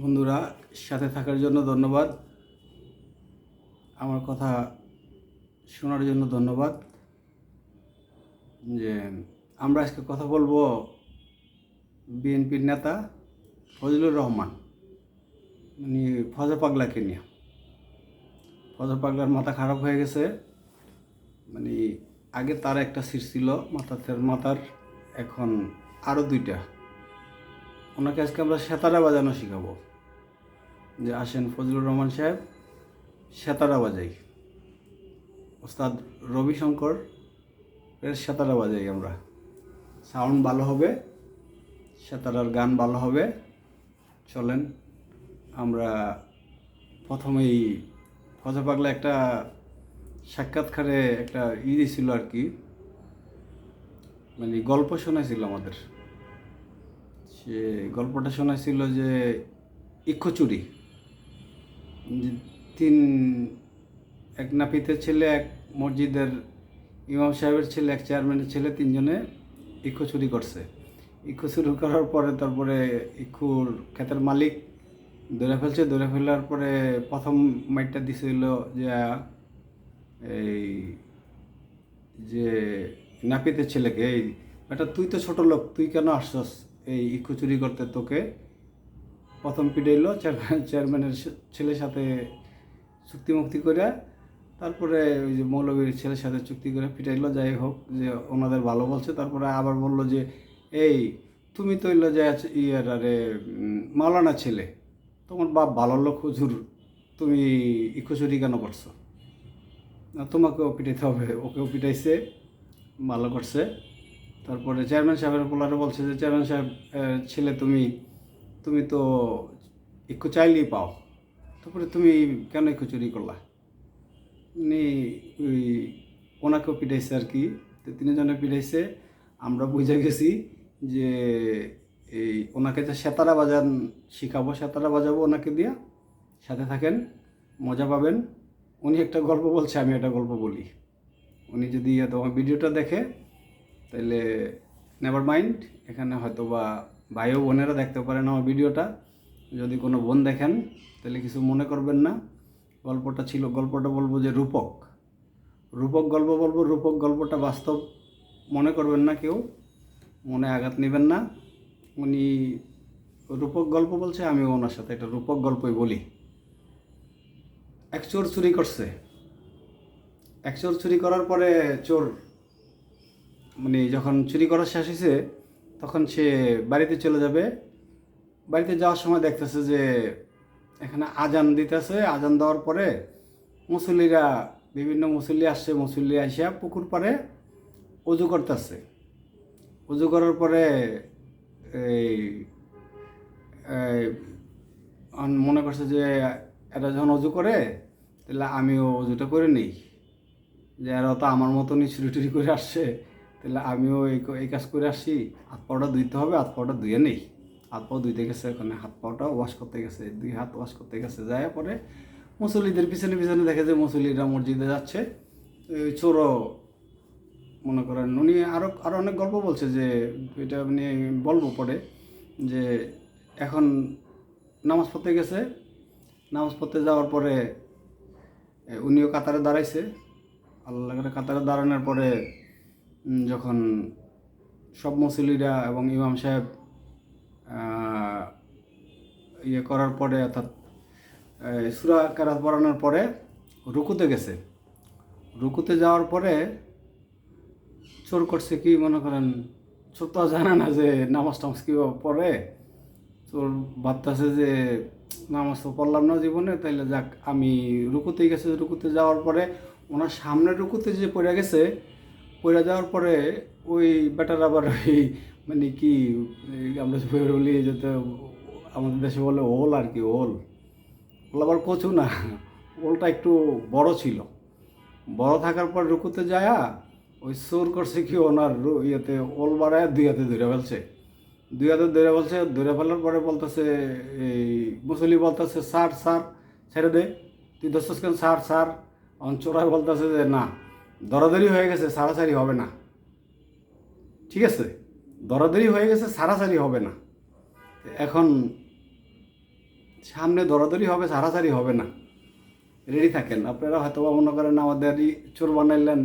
বন্ধুরা, সাথে থাকার জন্য ধন্যবাদ। আমার কথা শোনার জন্য ধন্যবাদ। যে আমরা আজকে কথা বলব বিএনপির নেতা ফজলুর রহমান। মানে ফজা পাগলাকে নিয়ে। ফজা পাগলার মাথা খারাপ হয়ে গেছে। মানে আগে তার একটা সিট ছিল, মাথার মাথার এখন আরও দুইটা। ওনাকে আজকে আমরা সেতারা বাজানো শিখাবো। যে আসেন ফজলুর রহমান সাহেব, সেতারা বাজাই। ওস্তাদ রবিশঙ্কর এর সেতারা বাজাই আমরা। সাউন্ড ভালো হবে, সেতারার গান ভালো হবে। চলেন, আমরা প্রথমেই ফজা পাগলা একটা সাক্ষাৎকারে একটা ই দিছিল আর কি মানে গল্প শোনাইছিল আমাদের। সে গল্পটা শোনাইছিল যে ইক্ষুচুরি যে তিন, এক নাপিতের ছেলে, এক মসজিদের ইমাম সাহেবের ছেলে, এক চেয়ারম্যানের ছেলে তিনজনে ইক্ষু চুরি করছে। ইক্ষু চুরি করার পরে তারপরে ইক্ষুর ক্ষেতের মালিক ধরে ফেলছে। ধরে ফেলার পরে প্রথম মাইটটা দিছিল যে, এই যে নাপিতের ছেলেকে, এই বেটা, তুই তো ছোট লোক, তুই কেন আসছস? এই ইক্ষু চুরি করতে তোকে প্রথম পিটাইলো চেয়ারম্যান চেয়ারম্যানের ছেলের সাথে চুক্তি মুক্তি করে, তারপরে ওই যে মৌলবীর ছেলের সাথে চুক্তি করে পিটাইলো, যাই হোক যে ওনাদের ভালো বলছে। তারপরে আবার বলল যে, এই, তুমি তো হইল যে ইয়ের আরে মাওলানা ছেলে। তোমার বাপ ভালো লোক, হুজুর। তুমি ইক্ষু চুরি কেন করছ? তোমাকেও পিটাইতে হবে, ওকেও পিটাইছে, ভালো করছে। তারপরে চেয়ারম্যান সাহেবের পোলারে বলছে যে চেয়ারম্যান সাহেব ছেলে তুমি তুমি তো একটু চাইলেই পাও। তারপরে তুমি কেন একটু চুরি করলা? উনি ওই ওনাকেও পিটাইছে আর কি। তো তিনজনে পিটাইছে। আমরা বুঝে গেছি যে, এই ওনাকে যে সেতারা বাজান শিখাবো, সেতারা বাজাবো ওনাকে দিয়া। সাথে থাকেন, মজা পাবেন। উনি একটা গল্প বলছে, আমি একটা গল্প বলি। উনি যদি তোমার ভিডিওটা দেখে তাহলে নেভার মাইন্ড এখানে হয়তো বা ভাই ও বোনেরা দেখতে পারেন আমার ভিডিওটা। যদি কোনো বোন দেখেন তাহলে কিছু মনে করবেন না। গল্পটা ছিল, গল্পটা বলব যে রূপক। রূপক গল্প বলব, রূপক গল্পটা বাস্তব মনে করবেন না কেউ। মনে আঘাত নেবেন না। উনি রূপক গল্প বলছে, আমিও ওনার সাথে একটা রূপক গল্পই বলি। এক চোর চুরি করছে। এক চোর চুরি করার পরে চোর মানে যখন চুরি করা শেষ হয়েছে তখন সে বাড়িতে চলে যাবে। বাড়িতে যাওয়ার সময় দেখতেছে যে এখানে আজান দিতেছে। আজান দেওয়ার পরে মুসল্লিরা, বিভিন্ন মুসল্লি আসছে, মুসল্লি আসিয়া পুকুর পাড়ে অজু করতেছে। অজু করার পরে এই মনে করছে যে এটা যখন অজু করে, তাহলে আমিও অজুটা করে নেই। যে এরা তো আমার মতনই চুরি টুরি করে আসছে। তাহলে আমিও এই এই কাজ করে আসছি। হাত পাওয়াটা ধুইতে হবে, হাত পাওয়াটা ধুয়ে নেই। হাত পাও ধুইতে গেছে ওখানে, হাত পাওয়াটা ওয়াশ করতে গেছে। দুই হাত ওয়াশ করতে গেছে যায় পরে মুসল্লিদের পিছনে পিছনে দেখে যে মুসল্লিরা মসজিদে যাচ্ছে। ওই চোরও মনে করেন, উনি আরও আরও অনেক গল্প বলছে যে, এটা মানে বলব পরে যে, এখন নামাজ পড়তে গেছে। নামাজ পড়তে যাওয়ার পরে উনিও কাতারে দাঁড়াইছে। আল্লাহ কাতারে দাঁড়ানোর পরে যখন সব মুসলিরা এবং ইমাম সাহেব ইয়ে করার পরে অর্থাৎ সুরা কারাত পড়ানোর পরে রুকুতে গেছে। রুকুতে যাওয়ার পরে চোর করছে কি মনে করেন? চোর তো জানে না যে নামাজ টামাজ কীভাবে পড়ে। চোর ভাবতেছে যে নামাজ তো পড়লাম না জীবনে, তাইলে যাক, আমি রুকুতে গেছে। রুকুতে যাওয়ার পরে ওনার সামনে রুকুতে যে পড়ে গেছে পড়ে যাওয়ার পরে ওই বেটার আবার ওই মানে কি আমরা বলি যেতে আমাদের দেশে বলে ওল আর কি, ওল। ওল আবার কচু না, ওলটা একটু বড় ছিল। বড় থাকার পর রুকুতে যায়া ওই সোর করছে কি ওনার ইয়েতে ওল বাড়ায় দুই হাতে ধরে ফেলছে। দুই হাতে ধরে ফেলছে, ধরে ফেলার পরে বলতেছে, এই মুসলি বলতেছে, স্যার স্যার, ছেড়ে দে। তুই দশ কেন স্যার। অন চোরাই বলতেছে যে, না। দরাদরি হয়ে গেছে, সারাসারি হবে না। ঠিক আছে? দরাদরি হয়ে গেছে, সারাসারি হবে না। এখন সামনে দরাদরি হবে, সারাসারি হবে না। রেডি থাকেন? আপনারা হয়তো বা মনে করেন আমাদেরই চোর বানাইলেন,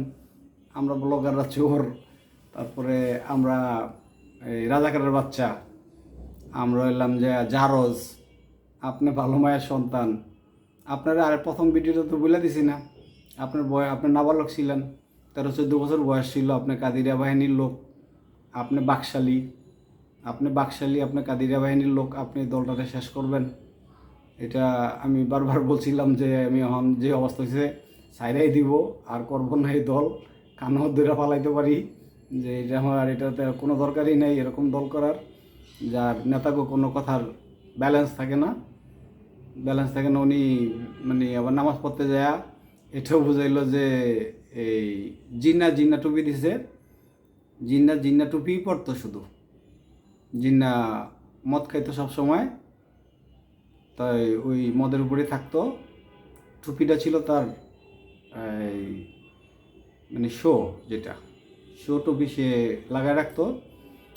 আমরা ব্লগাররা চোর, তারপরে আমরা এই রাজাকারের বাচ্চা, আমরা এলাম যে জারজ, আপনি ভালো মায়ের সন্তান। আপনারা আর প্রথম ভিডিওটা তো বলে দিছি না। আপনার বয় আপনি নাবালক ছিলেন, তেরো চোদ্দ বছর বয়স ছিল আপনি কাদিরা বাহিনীর লোক, আপনি বাকশালী আপনি বাকশালী আপনি কাদিরা বাহিনীর লোক, আপনি দলটাকে শেষ করবেন। এটা আমি বারবার বলছিলাম যে আমি এখন যে অবস্থা হয়েছে সাইরাই দিব, আর করব না এই দল কানও দূরে পালাইতে পারি, যে এটা আমার এটাতে কোনো দরকারই নেই এরকম দল করার, যার নেতাকে কোনো কথার ব্যালেন্স থাকে না। ব্যালেন্স থাকে না, উনি মানে আবার নামাজ পড়তে যায় এটাও বুঝাইলো যে এই জিন্না জিন্না টুপি দিছে। জিন্না জিন্না টুপিই পড়তো শুধু। জিন্না মদ খাইতো সব সময় তাই ওই মদের উপরে থাকতো। টুপিটা ছিল তার, এই মানে শো যেটা। শো টুপি সে লাগায় রাখতো।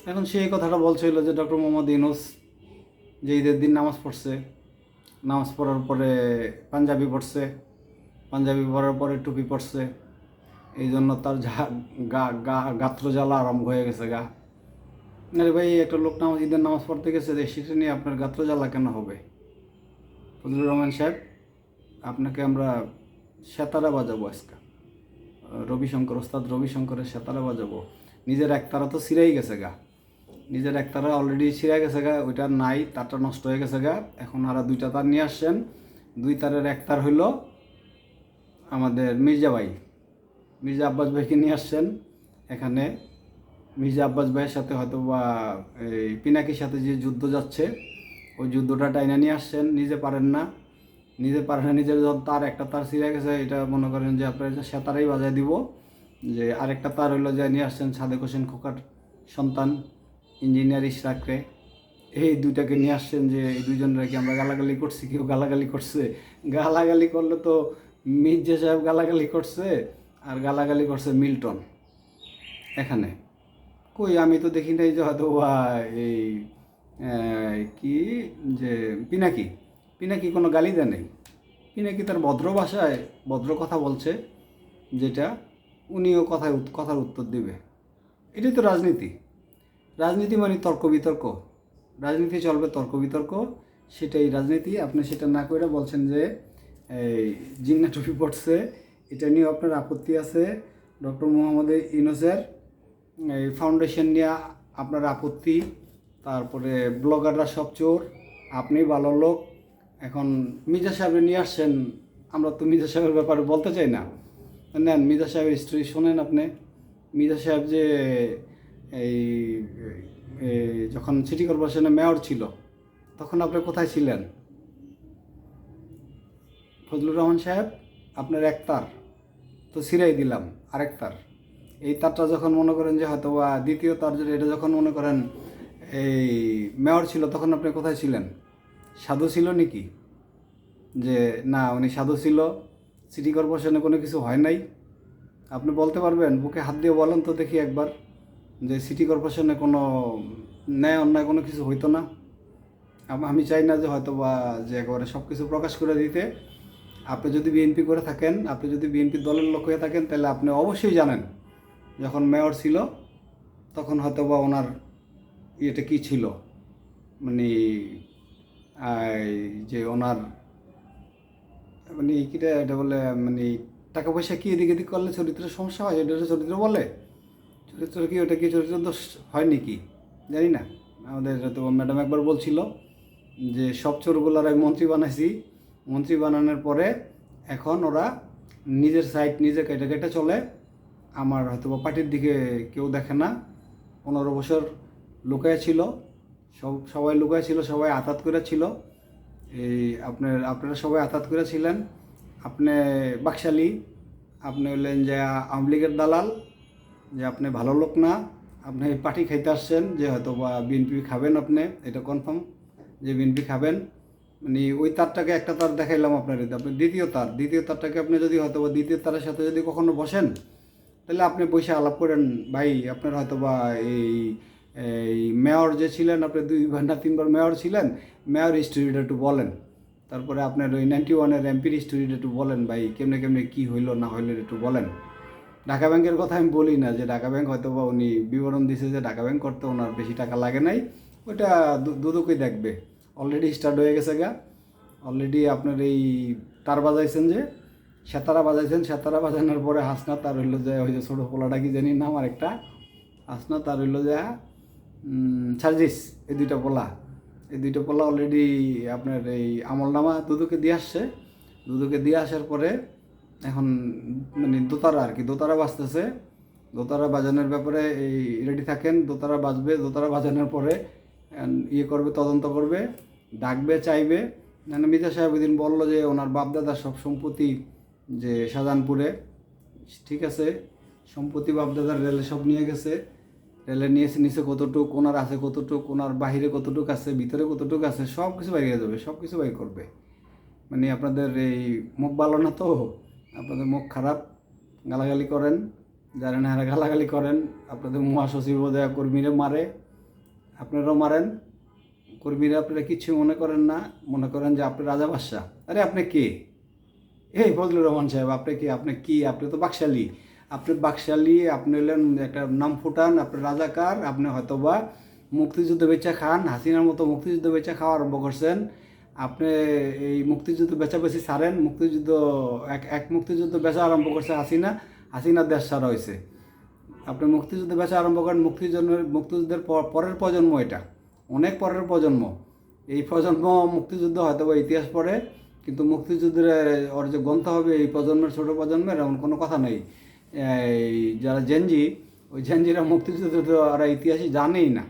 এখন সে এই কথাটা বলছিল যে ডক্টর মোহাম্মদ ইউনুস যে ঈদের দিন নামাজ পড়ছে। নামাজ পড়ার পরে পাঞ্জাবি পড়ছে। পাঞ্জাবি পরার পরে টুপি পড়ছে এই জন্য তার গা গা, গাত্র জ্বালা আরম্ভ হয়ে গেছে গা। আরে ভাই, একটা লোক নামাজ, ঈদের নামাজ পড়তে গেছে যে সেটা নিয়ে আপনার গাত্র জ্বালা কেন হবে? ফজলুর রহমান সাহেব, আপনাকে আমরা সেতারা বাজাবো আজকে। রবিশঙ্কর, ওস্তাদ রবিশঙ্করের সেতারা বাজাবো। নিজের একতারা তো ছিঁড়েই গেছে গা। নিজের একতারা অলরেডি ছিঁড়ে গেছে গা, ওইটা নাই, তারটা নষ্ট হয়ে গেছে গা। এখন আরও দুইটা তার নিয়ে আসছেন। দুই তারের এক তার হইল আমাদের মির্জা ভাই। মির্জা আব্বাস ভাইকে নিয়ে আসছেন। এখানে মির্জা আব্বাস ভাইয়ের সাথে হয়তো বা এই পিনাকির সাথে যে যুদ্ধ যাচ্ছে, ওই যুদ্ধটা টাইনা নিয়ে আসছেন। নিজে পারেন না। নিজে পারেন না, নিজের যখন তার, একটা তার ছিঁড়ে গেছে। এটা মনে করেন যে আপনার সেতারাই বাজায় দিব। যে আরেকটা তার হইল যে নিয়ে আসছেন সাদেক হোসেন খোকার সন্তান, ইঞ্জিনিয়ার ইশরাকরে। এই দুইটাকে নিয়ে আসছেন যে, এই দুইজনের কি আমরা গালাগালি করছি? কেউ গালাগালি করছে? গালাগালি করলে তো মির্জা সাহেব গালাগালি করছে আর গালাগালি করছে মিল্টন। এখানে। কই, আমি তো দেখি নাই যে হয়তো এই কি যে পিনাকি। পিনাকি কোনো গালি দেয় নেই। পিনাকি তার ভদ্র ভাষায় ভদ্র কথা বলছে, যেটা উনিও কথায় কথার উত্তর দিবে। এটাই তো রাজনীতি। রাজনীতি মানে তর্ক বিতর্ক। রাজনীতি চলবে তর্ক বিতর্ক। সেটাই রাজনীতি। আপনি সেটা না করে বলছেন যে এই জিন্না টুপি পড়ছে। এটা নিয়ে আপনার আপত্তি আছে। ডক্টর মোহাম্মদ ইউনুসের এই ফাউন্ডেশন নিয়ে আপনার আপত্তি। তারপরে ব্লগাররা সব চোর। আপনি ভালো লোক। এখন মির্জা সাহেব নিয়ে আসছেন। আমরা তো মির্জা সাহেবের ব্যাপারে বলতে চাই না। নেন, মির্জা সাহেবের স্টোরি শোনেন আপনি। মির্জা সাহেব যে এই এই যখন সিটি কর্পোরেশনে মেয়র ছিল, তখন আপনি কোথায় ছিলেন? ফজলুর রহমান সাহেব, আপনার এক তার। তো সিরাই দিলাম, আরেক তার। এই তারটা যখন মনে করেন যে হয়তো বা দ্বিতীয় তার যদি এটা যখন মনে করেন এই মেয়র ছিল, তখন আপনি কোথায় ছিলেন? সাধু ছিল নাকি? যে না, উনি সাধু ছিল, সিটি কর্পোরেশনে কোনো কিছু হয় নাই। আপনি বলতে পারবেন, বুকে হাত দিয়ে বলেন তো দেখি একবার, যে সিটি কর্পোরেশনে কোনো ন্যায় অন্যায় কোনো কিছু হইতো না। আমি চাই না যে হয়তো বা যে একেবারে সব কিছু প্রকাশ করে দিতে আপনি যদি বিএনপি করে থাকেন, আপনি যদি বিএনপি দলের লোক হয়ে থাকেন, তাহলে আপনি অবশ্যই জানেন, যখন মেয়র ছিল, তখন হয়তো বা ওনার ইয়েটা কী ছিল? মানে যে ওনার মানে কিটা, এটা বলে মানে টাকা পয়সা কি এদিক এদিক করলে চরিত্রের সমস্যা হয়? এটা চরিত্র বলে। চরিত্র কি, ওটা কি চরিত্র দোষ হয় নাকি? জানি না। আমাদের তো ম্যাডাম একবার বলছিল যে, সব চোরগুলার আমি মন্ত্রী বানাইছি মন্ত্রী বানানোর পরে এখন ওরা নিজের সাইড নিজে কেটে কেটে চলে। আমার হয়তো বা পার্টির দিকে কেউ দেখে না। পনেরো বছর লুকায় ছিল। সব, সবাই লুকায় ছিল, সবাই আতাত করে ছিল। এই আপনার, আপনারা সবাই আতাত করে ছিলেন। আপনি বাকশালী, আপনি হলেন যে আওয়ামী লীগের দালাল, যে আপনি ভালো লোক না। আপনি পার্টি খাইতে আসছেন যে হয়তো বা বিএনপি খাবেন আপনি, এটা কনফার্ম যে বিএনপি খাবেন। মানে ওই তারটাকে একটা তার দেখাইলাম আপনার। আপনি দ্বিতীয় তার। দ্বিতীয় তারটাকে আপনি যদি হয়তো বা দ্বিতীয় তারের সাথে যদি কখনো বসেন, তাহলে আপনি বসে আলাপ করেন, ভাই আপনার হয়তো বা এই এই মেয়র যে ছিলেন, আপনি দুইবার না তিনবার মেয়র ছিলেন, মেয়র হিস্ট্রিটা একটু বলেন। তারপরে আপনার ওই নাইনটি ওয়ানের এমপির স্টোরিটা একটু বলেন, ভাই কেমনে কেমনে কী হইল, না হইল একটু বলেন। ঢাকা ব্যাংকের কথা আমি বলি না, যে ঢাকা ব্যাংক হয়তো বা উনি বিবরণ দিছে যে ঢাকা ব্যাংক করতে ওনার বেশি টাকা লাগে নাই, ওইটা দুদকই দেখবে। অলরেডি স্টার্ট হয়ে গেছে গা। অলরেডি আপনার এই তার বাজাইছেন যে, সেতারা বাজাইছেন, সেতারা বাজানোর পরে হাসনা তার হইল যে, ওই যে ছোটো পোলাটা কি জানি নাম আর একটা হাসনা তার হইল যে সার্জিস, এই দুইটা পোলা। এই দুইটা পোলা অলরেডি আপনার এই আমলনামা দুদুকে দিয়ে আসছে। দুদুকে দিয়ে আসার পরে এখন মানে দোতারা আর কি, দোতারা বাজতেছে। দোতারা বাজানোর ব্যাপারে এই রেডি থাকেন, দোতারা বাজবে, দোতারা বাজানোর পরে ইয়ে করবে, তদন্ত করবে, ডাকবে, চাইবে। মির্জা সাহেব ওই দিন বলল যে, ওনার বাপদাদার সব সম্পত্তি যে শাহজাহানপুরে, ঠিক আছে, সম্পত্তি বাপদাদার রেলে সব নিয়ে গেছে। রেলে নিয়েছে, নিচে কতটুক, ওনার আছে কতটুক, ওনার বাহিরে কতটুক আছে, ভিতরে কতটুক আছে, সব কিছু বাইরে যাবে সব কিছু বাই করবে। মানে আপনাদের এই মুখ ভালো না তো? আপনাদের মুখ খারাপ, গালাগালি করেন, যারা না গালাগালি করেন, আপনাদের মহাসচিব কর্মীরা মারে। আপনারাও মারেন। কর্মীরা আপনারা কিছু মনে করেন না, মনে করেন যে আপনি রাজা বাদশাহ। আরে আপনি কে? এই ফজলুর রহমান সাহেব, আপনি কি? আপনি কি? আপনি তো বাকশালী। আপনি বাকশালী, আপনি হলেন একটা নাম ফুটান, আপনি রাজাকার, আপনি হয়তোবা মুক্তিযুদ্ধ বেচা খান, হাসিনার মতো মুক্তিযুদ্ধ বেচা খাওয়া আরম্ভ করছেন। আপনি এই মুক্তিযুদ্ধ বেচাবেচি ছাড়েন মুক্তিযুদ্ধ, এক এক মুক্তিযুদ্ধ বেচা আরম্ভ করছে হাসিনা, হাসিনার দেশ ছাড়া হয়েছে আপনি মুক্তিযুদ্ধ বেচা আরম্ভ করেন, মুক্তিযুদ্ধের মুক্তিযুদ্ধের পর- পরের প্রজন্ম এটা। অনেক পরের প্রজন্ম। এই প্রজন্ম মুক্তিযুদ্ধ হয়তো বা ইতিহাস পড়ে, কিন্তু মুক্তিযুদ্ধের ওর যে গ্রন্থ হবে, এই প্রজন্মের ছোট প্রজন্মের এমন কোনো কথা নেই। যারা জেনজি, ওই জেনজিরা মুক্তিযুদ্ধ তো ওরা ইতিহাসই জানেই না।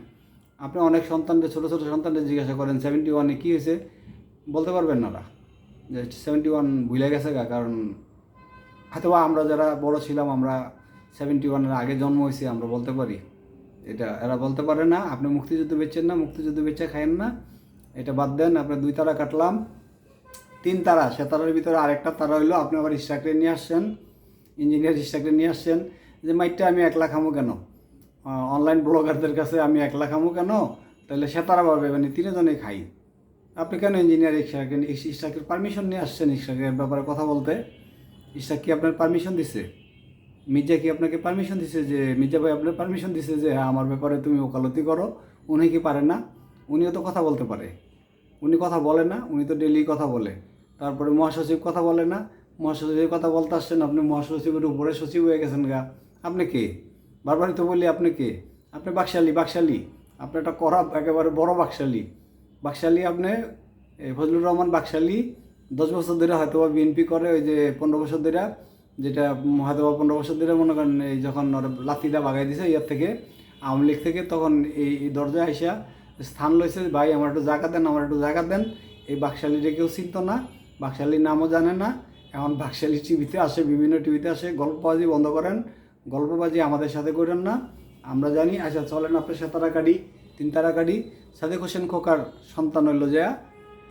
আপনি অনেক সন্তানদের, ছোটো ছোটো সন্তানদের জিজ্ঞাসা করেন সেভেন্টি ওয়ানে কী হয়েছে? বলতে পারবেন না ওরা। যে সেভেন্টি ওয়ান ভুলে গেছে কারণ হয়তো আমরা যারা বড় ছিলাম, আমরা সেভেন্টি ওয়ানের আগে জন্ম হয়েছি, আমরা বলতে পারি। এটা এরা বলতে পারে না, আপনি মুক্তিযুদ্ধ বেচছেন না, মুক্তিযুদ্ধ বেচে খায়েন না। এটা বাদ দেন, আপনি দুই তারা কাটলাম। তিন তারা, সে তারার ভিতরে আরেকটা তারা হইল, আপনি আবার স্ট্রাকচার নিয়ে আসছেন, ইঞ্জিনিয়ার স্ট্রাকচার নিয়ে আসছেন, যে মাইটটা আমি একলা খামো কেন? অনলাইন ব্লগারদের কাছে আমি একলা খামো কেন? তাহলে সে তারা পাবে মানে তিনজনেই খাই। আপনি কেন ইঞ্জিনিয়ার স্ট্রাকের স্ট্রাকের পারমিশন নিয়ে আসছেন স্ট্রাকের ব্যাপারে কথা বলতে? স্ট্রাক কি আপনার পারমিশন দিছে? মির্জা কি আপনাকে পারমিশন দিছে যে, মির্জা ভাই আপনার পারমিশন দিছে যে হ্যাঁ আমার ব্যাপারে তুমি ওকালতি করো। উনি কি পারে না? উনিও তো কথা বলতে পারে। উনি কথা বলে না, উনি তো ডেলি কথা বলে। তারপরে মহাসচিব কথা বলে না। মহাসচিবের কথা বলতে আসছেন, আপনি মহাসচিবের উপরে সচিব হয়ে গেছেন গা। আপনি কে? বারবারই তো বলি, আপনি কে? আপনি বাকশালী বাকশালী। আপনি একটা করা একেবারে বড় বাকশালী। বাকশালী আপনি ফজলুর রহমান বাকশালী। দশ বছর ধরে হয়তো বিএনপি করে, ওই যে পনেরো বছর ধরে। যেটা উম হয়তো বা পনেরো বছর ধরে মনে করেন এই যখন ওর বাগাই দিছে ইয়ার থেকে, আওয়ামী লীগ থেকে তখন এই দরজায় আইসা স্থান লইছে, ভাই, আমার একটু জায়গা দেন, আমার একটু জায়গা দেন। এই বাকশালীটা কেউ চিনত না, বাকশালীর নামও জানে না। এখন বাকশালী টিভিতে আসে, বিভিন্ন টিভিতে আসে, গল্পবাজি বন্ধ করেন, গল্পবাজি আমাদের সাথে করেন না। আমরা জানি আচ্ছা চলেন আপনার সাতারা কাটি, তিন তারা কাটি। সাদেক হোসেন খোকার সন্তান হইল যে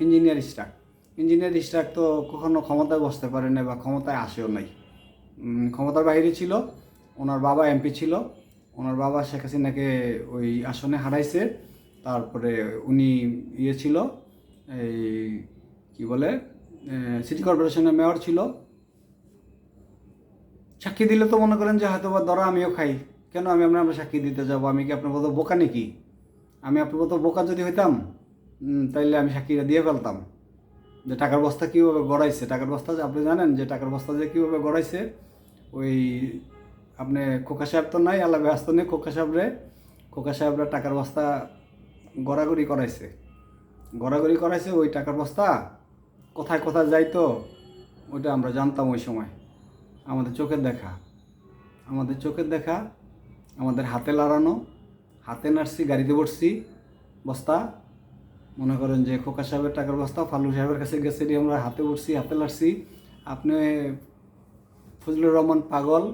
ইঞ্জিনিয়ার স্টাক ইঞ্জিনিয়ার স্টাক তো কখনো ক্ষমতায় বসতে পারে না বা ক্ষমতায় আসেও নাই। ক্ষমতার বাইরে ছিল, ওনার বাবা এমপি ছিল, ওনার বাবা শেখ হাসিনাকে ওই আসনে হারাইছে, তারপরে উনি ইয়ে ছিল, এই কি বলে সিটি কর্পোরেশনের মেয়র ছিল। সাক্ষী দিলে তো মনে করেন যে হয়তো বা ধরো আমিও খাই, কেন আমি আপনার আমরা সাক্ষী দিতে যাব, আমি কি আপনার মতো বোকা নাকি? আমি আপনার মতো বোকা যদি হইতাম তাইলে আমি সাক্ষীটা দিয়ে ফেলতাম। যে টাকার বস্তা কীভাবে গড়াইছে, টাকার বস্তা আপনি জানেন যে টাকার বস্তা যে কীভাবে গড়াইছে ওই আপনি খোকা সাহেব তো নাই আল্লাহ ব্যস্ত নেই খোকা সাহেবরে, খোকা সাহেবরা টাকার বস্তা গড়াগড়ি করাইছে। গড়াগড়ি করাইছে, ওই টাকার বস্তা কোথায় কোথায় যাইতো, ওইটা আমরা জানতাম ওই সময়। আমাদের চোখের দেখা। আমাদের চোখের দেখা, আমাদের হাতে লাড়ানো, হাতে নাড়ছি, গাড়িতে বসছি, বস্তা। মনে করেন যে খোকা সাহেবের টাকার বস্তা ফালু সাহেবের কাছে গেছে আমরা হাতে উঠছি হাতে লাড়ছি। আপনি ফজলুর রহমান পাগল,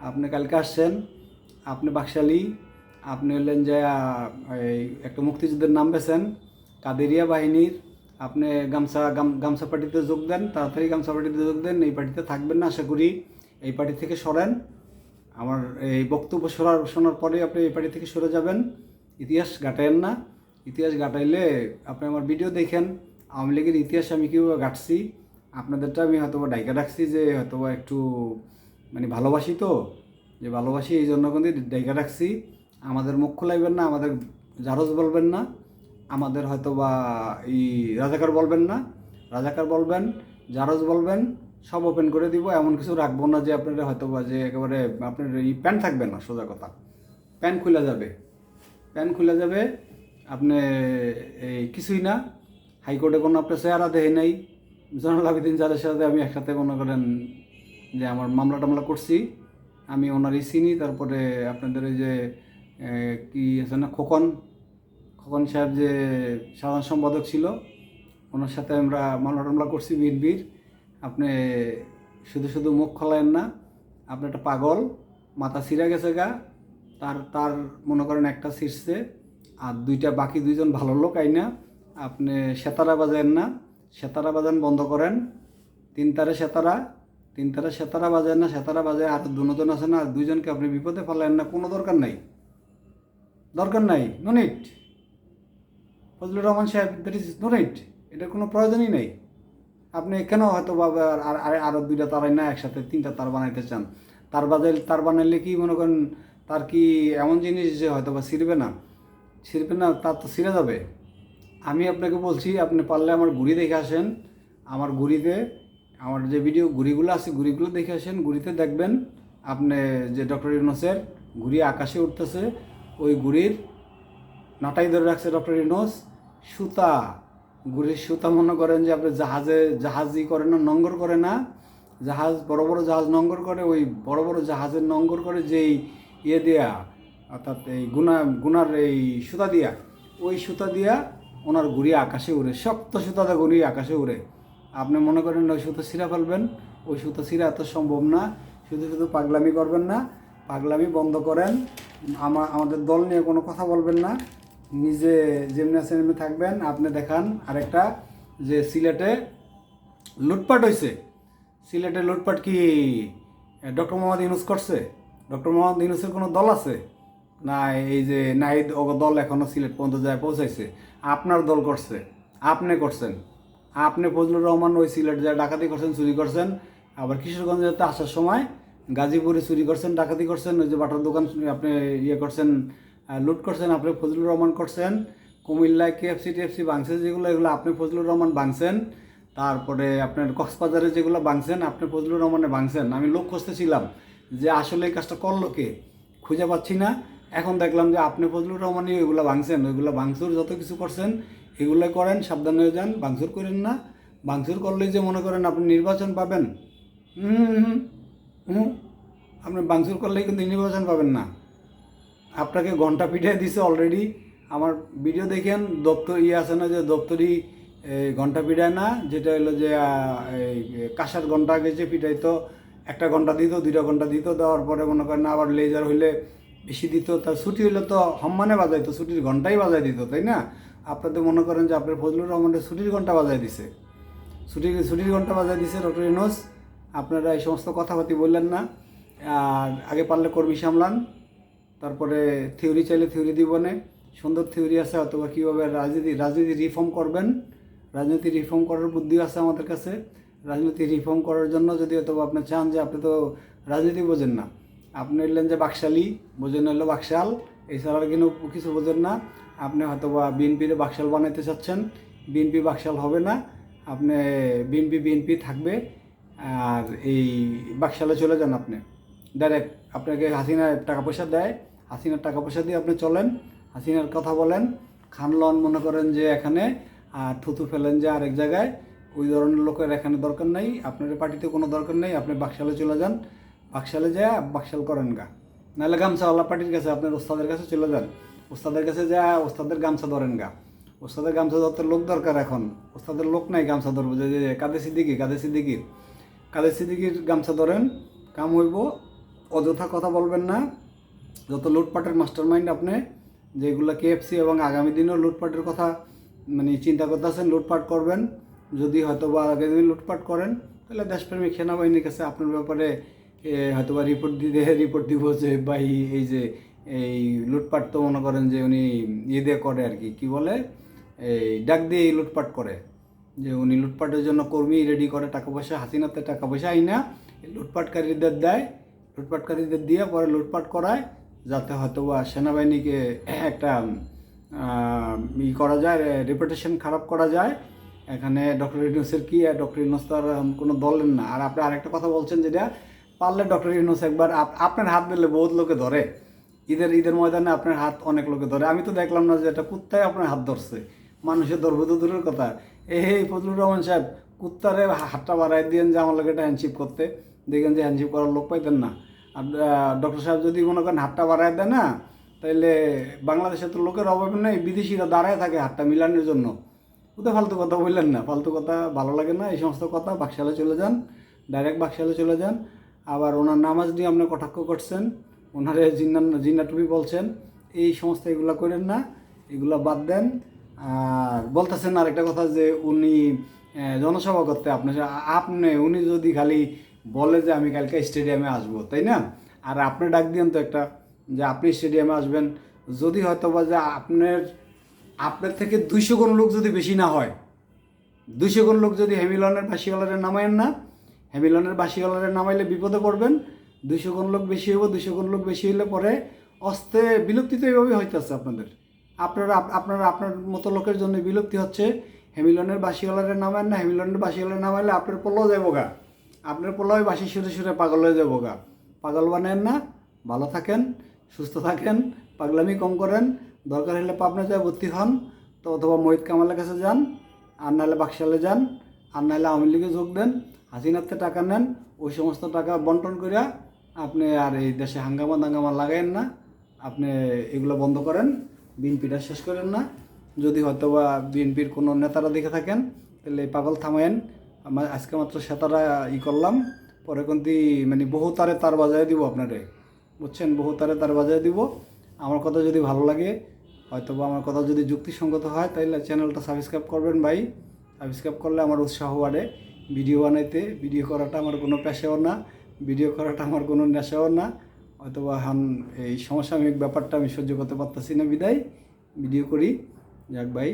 আপনি কালকে আসছেন, আপনি বাকশালী, আপনি হলেন যে এই একটা মুক্তিযুদ্ধের নাম বেছেন কাদেরিয়া বাহিনীর, আপনি গামছা, গাম- গামছা পার্টিতে যোগ দেন, তাড়াতাড়ি গামছা পার্টিতে যোগ দেন, এই পার্টিতে থাকবেন না, আশা করি এই পার্টি থেকে সরেন। আমার এই বক্তব্য শোনার শোনার পরে আপনি এই পার্টি থেকে সরে যাবেন। ইতিহাস ঘাটাইন না। ইতিহাস ঘাটাইলে আপনি আমার ভিডিও দেখেন, আওয়ামী লীগের ইতিহাস আমি কীভাবে ঘাটছি আপনাদেরটা আমি হয়তো বা ডাইকা রাখছি যে হয়তো একটু মানে ভালোবাসি তো, যে ভালোবাসি এই জন্য কিন্তু ডাইকা রাখছি আমাদের মুখ খোলাইবেন না, আমাদের জারজ বলবেন না, আমাদের হয়তো বা এই রাজাকার বলবেন না, রাজাকার বলবেন, জারজ বলবেন, সব ওপেন করে দিব, এমন কিছু রাখব না যে আপনারা হয়তো বা যে একেবারে আপনার এই প্যান্ট থাকবে না, সোজা কথা। প্যান্ট খুলে যাবে। প্যান খুলে যাবে, আপনি এই কিছুই না, হাইকোর্টে কোনো আপনার চেহারা দেয় নাই। জয়নাল আবেদিন যাদের সাথে আমি একসাথে মনে করেন যে আমার মামলা টামলা করছি। আমি ওনারই চিনি, তারপরে আপনাদের ওই যে কি আছে না, খোকন খোকন সাহেব যে সাধারণ সম্পাদক ছিল, ওনার সাথে আমরা মামলা টামলা করছি বিএনপির। আপনি শুধু শুধু মুখ খোলায়েন না, আপনি একটা পাগল, মাথা ছিঁড়ে গেছে গা, তার তার মনে করেন একটা ছিঁড়ছে, আর দুইটা বাকি দুইজন ভালো লোক আইনা, আপনি সেতারা বাজায়েন না। সেতারা বাজান বন্ধ করেন। তিন তারে সেতারা, তিন তারে সেতারা বাজায় না, সেতারা বাজায় আর দুজন আছে না, দুইজনকে আপনি বিপদে ফেলেন না, কোনো দরকার নাই। দরকার নাই নো নিট ফজলুর রহমান সাহেব দ্যাট ইজ নো নিট এটার কোনো প্রয়োজনই নেই। আপনি কেন হয়তো আর, আর- আরও দুইটা তারাই না একসাথে তিনটা তার বানাইতে চান? তার বাজাই তার বানাইলে কি মনে করেন তার কি এমন জিনিস যে হয়তো বা ছিঁড়বে না? ছিঁড়বে না, তার তো ছিঁড়ে যাবে। আমি আপনাকে বলছি, আপনি পারলে আমার ঘুড়ি দেখে আসেন। আমার ঘুড়িতে, আমার যে ভিডিও ঘুড়িগুলো আছে, ঘুড়িগুলো দেখে আসেন। ঘুড়িতে দেখবেন, আপনি যে ডক্টর ইউনুসের ঘুড়ি আকাশে উঠতেছে, ওই ঘুড়ির নাটাই ধরে রাখছে ডক্টর ইউনুস। সুতা, ঘুড়ির সুতা মনে করেন যে আপনি জাহাজে, জাহাজই করে না, নঙ্গর করে না। জাহাজ, বড় বড় জাহাজ নঙ্গর করে, ওই বড় বড় জাহাজের নঙ্গর করে যেই ইয়ে দেয়া, অর্থাৎ এই গুনা, গুনার এই সুতা দিয়া, ওই সুতা দিয়া ওনার ঘুড়ি আকাশে উড়ে, শক্ত সুতাতে ঘুড়ি আকাশে উড়ে। আপনি মনে করেন ওই সুতো ছিঁড়া ফেলবেন? ওই সুতো ছিঁড়া এত সম্ভব না। শুধু শুধু পাগলামি করবেন না। পাগলামি বন্ধ করেন। আমা- আমাদের দল নিয়ে কোনো কথা বলবেন না। নিজে যেমনি আছেন এমনি থাকবেন। আপনি দেখান আরেকটা যে সিলেটে লুটপাট হয়েছে সিলেটে লুটপাট কি ডক্টর মোহাম্মদ ইউনুস করছে? ডক্টর মোহাম্মদ ইউনুসের কোনো দল আছে? না, এই যে নাহিদ ও দল এখনও সিলেট পর্যন্ত যায় পৌঁছাইছে। আপনার দল করছে, আপনি করছেন। আপনি ফজলুর রহমান ওই সিলেট যা ডাকাতি করছেন, চুরি করছেন। আবার কিশোরগঞ্জে তো আসার সময় গাজীপুরে চুরি করছেন, ডাকাতি করছেন, ওই যে বাটার দোকান আপনি ইয়ে করছেন লুট করছেন, আপনি ফজলুর রহমান করছেন। কুমিল্লায় কেএফসি টিএফসি ভাঙছে যেগুলো, এগুলো আপনি ফজলুর রহমান ভাঙছেন। তারপরে আপনার কক্সবাজারে যেগুলো ভাঙছেন, আপনি ফজলুর রহমানে ভাঙছেন। আমি লোক খুঁজতেছিলাম যে আসলে এই কাজটা করল কে? খুঁজে পাচ্ছি না। এখন দেখলাম যে আপনি ফজলুর রহমানই ওইগুলো ভাঙছেন ওইগুলো ভাঙচুর যত কিছু করছেন এগুলো করেন সাবধান হয়ে যান ভাঙচুর করেন না। ভাঙচুর করলেই যে মনে করেন আপনি নির্বাচন পাবেন। হুম হুম আপনি ভাঙচুর করলেই কিন্তু নির্বাচন পাবেন না। আপনাকে ঘণ্টা পিঠিয়ে দিছে অলরেডি আমার ভিডিও দেখেন দপ্তর ইয়ে আছে না যে দপ্তরি এই, ঘণ্টা পিঠায় না যেটা হলো যে কাঁসার ঘণ্টা গেছে পিঠাইতো একটা ঘণ্টা দিত দুইটা ঘণ্টা দিত দেওয়ার পরে মনে করেন আবার লেজার হইলে বেশি দিত তার ছুটি হইলে তো সম্মানে বাজাইতো, ছুটির ঘন্টাই বাজাই দিত, তাই না? আপনাদের মনে করেন যে আপনার ফজলুর রহমানের ছুটির ঘণ্টা বাজাই দিছে। ছুটির ছুটির ঘণ্টা বাজায় দিছে ডক্টর ইনোস আপনারা এই সমস্ত কথাবার্তি বললেন না। আর আগে পারলে কর্মী সামলান, তারপরে থিওরি চাইলে থিওরি দিবনে। সুন্দর থিওরি আছে, অথবা কীভাবে রাজনীতি রাজনীতি রিফর্ম করবেন। রাজনীতি রিফর্ম করার বুদ্ধিও আছে আমাদের কাছে। রাজনীতি রিফর্ম করার জন্য যদি অথবা আপনি চান যে আপনি তো রাজনীতি বোঝেন না। আপনি এলেন যে বাকশালী বোঝেন হলো বাকশাল এছাড়া আর কিন্তু কিছু বোঝেন না। আপনি হয়তো বা বিএনপির বাকশাল বানাইতে চাচ্ছেন, বিএনপি বাকশাল হবে না, আপনি বিএনপি বিএনপি থাকবে, আর এই বাকশালে চলে যান আপনি। ডাইরেক্ট আপনাকে হাসিনা টাকা পয়সা দেয়, হাসিনার টাকা পয়সা দিয়ে আপনি চলেন, হাসিনার কথা বলেন খানলন মনে করেন যে এখানে, আর থুতু ফেলেন যে আরেক জায়গায়, ওই ধরনের লোকের এখানে দরকার নেই, আপনার পার্টিতে কোনো দরকার নেই, আপনি বাকশালে চলে যান। বাকশালে যা বাকশাল করেন গা। নাহলে গামছাওয়ালা পার্টির কাছে, আপনার ওস্তাদের কাছে চলে যান। ওস্তাদের কাছে যা ওস্তাদের গামছা ধরেন গা। ওস্তাদের গামছা ধরতে লোক দরকার এখন। ওস্তাদের লোক নাই গামছা ধরবো, যে যে কাদের সিদ্দিকি, কাদের সিদ্দিকির কাদের সিদ্দিকির গামছা ধরেন, কাম হইব, অযথা কথা বলবেন না। যত লুটপাটের মাস্টার মাইন্ড আপনি, যেগুলো কেএফসি এবং আগামী দিনেও লুটপাটের কথা মানে চিন্তা করতেছেন, লুটপাট করবেন, যদি হয়তো বা আগে দিন লুটপাট করেন, তাহলে দেশপ্রেমিক সেনাবাহিনীর কাছে আপনার ব্যাপারে হয়তো বা রিপোর্ট দিতে রিপোর্ট দিব যে বা এই- যে, এই লুটপাট তো মনে করেন যে, উনি ইয়ে দিয়ে করে আর কি। কী বলে? এই ডাক দিয়ে লুটপাট করে। যে উনি লুটপাটের জন্য কর্মী রেডি করে, টাকা পয়সা, হাসিনাতে টাকা পয়সা আইনা, লুটপাটকারীদের দেয়। লুটপাটকারীদের দিয়ে পরে লুটপাট করায়, যাতে হয়তো বা সেনাবাহিনীকে একটা ই করা যায় রেপুটেশন খারাপ করা যায়। এখানে ডক্টর ইউনুসের কি, আর ডক্টর ইউনুস তো আর কোনো দলের না। আর আপনি আরেকটা কথা বলছেন যেটা পারলে ডক্টর ইউনুস একবার আপনার হাত দিলে বহুত লোকে ধরে। ঈদের ঈদের ময়দানে আপনার হাত অনেক লোকে ধরে। আমি তো দেখলাম না যে এটা কুত্তায় আপনার হাত ধরছে। মানুষের ধরবে তো দূরের কথা। এই ফজলুর রহমান সাহেব, কুত্তারে হাতটা বাড়াই দিয়েন যে আমার লোক এটা হ্যান্ডশিপ করতে। দেখেন যে হ্যান্ডশিপ করার লোক পাইতেন না। আর ডক্টর সাহেব যদি মনে করেন হাতটা বাড়াই দেয় না, তাইলে বাংলাদেশে তো লোকের অভাব নেই। বিদেশিরা দাঁড়ায় থাকে হাতটা মিলানোর জন্য। ওটা ফালতু কথা বললেন না। ফালতু কথা ভালো লাগে না। এই সমস্ত কথা বাকশালে চলে যান। ডাইরেক্ট বাকশালে চলে যান। আবার ওনার নামাজ নিয়ে আপনি কটাক্ষ করছেন, ওনারে জিন্না জিন্না টুপি বলছেন, এই সমস্ত এগুলো করেন না, এগুলো বাদ দেন। আর বলতেছেন আরেকটা কথা যে উনি জনসভা করতে আপনি আপনি, উনি যদি খালি বলে যে আমি কালকে স্টেডিয়ামে আসব, তাই না? আর আপনি ডাক দিয়েন তো একটা, যে আপনি স্টেডিয়ামে আসবেন, যদি হয়তো বা যে আপনার আপনার থেকে দুইশো কোন লোক যদি বেশি না হয়, দুইশো কোন লোক যদি হেমিলনের বাসিওয়ালারে নামায়েন না হেমিলনের বাসিওয়ালারে নামাইলে বিপদে পড়বেন, দুইশো কোন লোক বেশি হইব, দুইশো কোন লোক বেশি হইলে পরে অস্তে বিলুপ্তি তো এইভাবেই হইতেছে আপনাদের। আপনারা আপ- আপনারা, আপনার মতো লোকের জন্য বিলুপ্তি হচ্ছে হেমিলনের বাসিওয়ালারে নামায়েন না হেমিলনের বাসিওয়ালারে নামাইলে আপনার পোলো যাব গা। আপনার পোলোয় বাসি সুরে সুরে পাগল হয়ে যাব গা। পাগল বানায়েন না, ভালো থাকেন, সুস্থ থাকেন, পাগলামি কম করেন, দরকার হলে পাবনা যায় ভর্তি হন, তো অথবা মহিত কামালের কাছে যান, আর নাহলে বাকশালে যান, আর নাহলে আওয়ামী লীগে যোগ দেন। হাসিনাতে টাকা নেন, ওই সমস্ত টাকা বন্টন করিয়া আপনি আর এই দেশে হাঙ্গামা দাঙ্গামা লাগাইন না, আপনি এগুলো বন্ধ করেন, বিএনপিটা শেষ করেন না। যদি হয়তো বা বিএনপির কোনো নেতারা দেখে থাকেন, তাহলে পাগল থামায়েন। আজকে মাত্র সেতারা ই করলাম পরে কিন্তু মানে বহু তারে তার বাজায় দিব আপনারে। বুঝছেন? বহু তারে তার বাজায় দিব। আমার কথা যদি ভালো লাগে হয়তো বা আমার কথা যদি যুক্তিসঙ্গত হয় তাহলে চ্যানেলটা সাবস্ক্রাইব করবেন ভাই। সাবস্ক্রাইব করলে আমার উৎসাহ বাড়ে। ভিডিও বানাইতে, ভিডিও করাটা আমার কোনো পেশাও না, ভিডিও করাটা আমার কোনো নেশাও না, অথবা হান, এই সমসাময়িক ব্যাপারটা আমি সহ্য করতে পারতেছি না বিদায়। ভিডিও করি। যাক ভাই,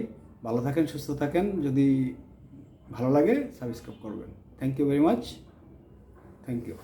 ভালো থাকেন, সুস্থ থাকেন, যদি ভালো লাগে সাবস্ক্রাইব করবেন। Thank you very much thank you